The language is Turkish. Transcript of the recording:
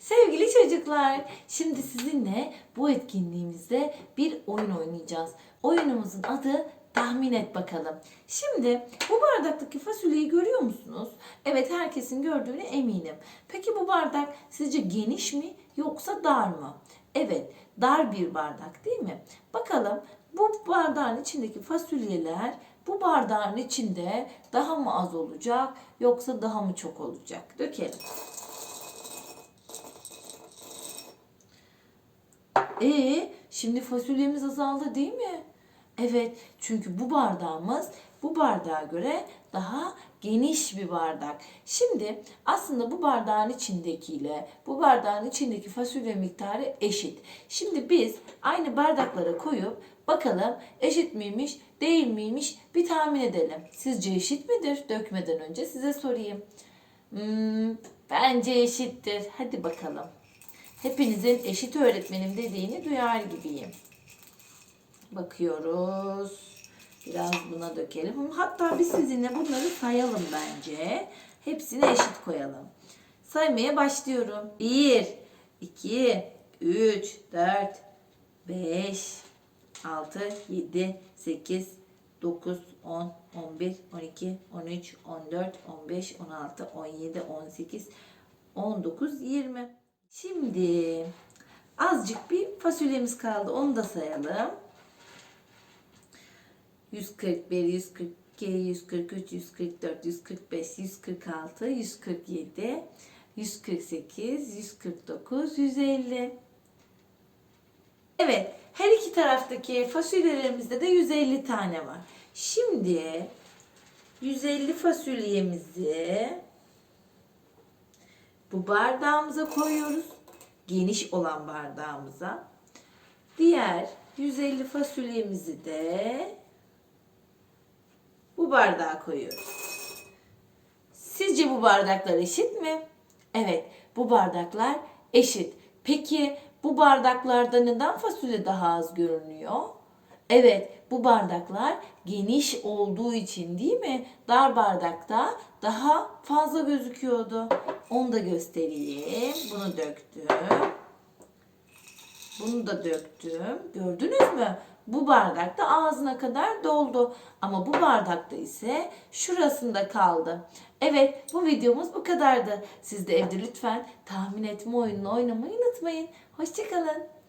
Sevgili çocuklar, şimdi sizinle bu etkinliğimizde bir oyun oynayacağız. Oyunumuzun adı tahmin et bakalım. Şimdi bu bardaktaki fasulyeyi görüyor musunuz? Evet herkesin gördüğüne eminim. Peki bu bardak sizce geniş mi yoksa dar mı? Evet dar bir bardak değil mi? Bakalım bu bardağın içindeki fasulyeler bu bardağın içinde daha mı az olacak yoksa daha mı çok olacak? Dökelim. Ee, şimdi fasulyemiz azaldı değil mi? Evet, çünkü bu bardağımız bu bardağa göre daha geniş bir bardak. Şimdi aslında bu bardağın içindekiyle bu bardağın içindeki fasulye miktarı eşit. Şimdi biz aynı bardaklara koyup bakalım eşit miymiş, değil miymiş bir tahmin edelim. Sizce eşit midir? Dökmeden önce size sorayım. Hmm, bence eşittir. Hadi bakalım. Hepinizin eşit öğretmenim dediğini duyar gibiyim. Bakıyoruz. Biraz buna dökelim. Hatta biz sizinle bunları sayalım bence. Hepsini eşit koyalım. Saymaya başlıyorum. 1, 2, 3, 4, 5, 6, 7, 8, 9, 10, 11, 12, 13, 14, 15, 16, 17, 18, 19, 20. Şimdi azıcık bir fasulyemiz kaldı. Onu da sayalım. 141, 142, 143, 144, 145, 146, 147, 148, 149, 150. Evet, her iki taraftaki fasulyelerimizde de 150 tane var. Şimdi 150 fasulyemizi bu bardağımıza koyuyoruz. Geniş olan bardağımıza. Diğer 150 fasulyemizi de bu bardağa koyuyoruz. Sizce bu bardaklar eşit mi? Evet, bu bardaklar eşit. Peki bu bardaklarda neden fasulye daha az görünüyor? Evet, bu bardaklar geniş olduğu için değil mi? Dar bardakta daha fazla gözüküyordu. Onu da göstereyim. Bunu döktüm. Bunu da döktüm. Gördünüz mü? Bu bardakta ağzına kadar doldu. Ama bu bardakta ise şurasında kaldı. Evet bu videomuz bu kadardı. Siz de evde lütfen tahmin etme oyununu oynamayı unutmayın. Hoşçakalın.